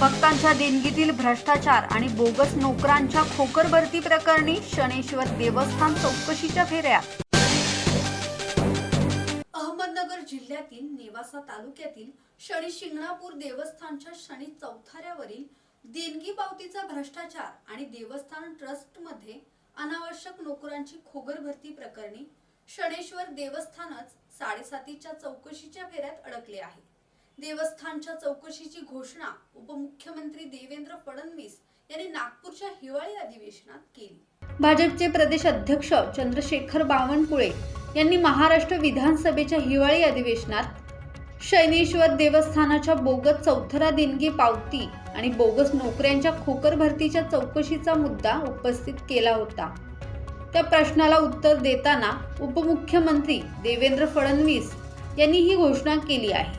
भक्तांच्या देणगीतील भ्रष्टाचार आणि बोगस नोकरांच्या खोकर भरती प्रकरणी शनेश्वर देवस्थान चौकशीच्या फेऱ्या. अहमदनगर जिल्ह्यातील नेवासा तालुक्यातील शनी शिंगणापूर देवस्थानच्या शनी चौथाऱ्यावरील देणगी पावतीचा भ्रष्टाचार आणि देवस्थान ट्रस्टमध्ये अनावश्यक नोकरांची खोगर भरती प्रकरणी शनेश्वर देवस्थानच साडेसातीच्या चौकशीच्या फेऱ्यात अडकले आहे. देवस्थानच्या चौकशीची घोषणा उपमुख्यमंत्री देवेंद्र फडणवीस यांनी नागपूरच्या हिवाळी अधिवेशनात केली. भाजपचे प्रदेश अध्यक्ष चंद्रशेखर बावनकुळे यांनी महाराष्ट्र विधानसभेच्या हिवाळी अधिवेशनात शैनेश्वर देवस्थानाच्या बोगस चौथरा देणगी पावती आणि बोगस नोकऱ्यांच्या खोकर भरतीच्या चौकशीचा मुद्दा उपस्थित केला होता. त्या प्रश्नाला उत्तर देताना उपमुख्यमंत्री देवेंद्र फडणवीस यांनी ही घोषणा केली आहे.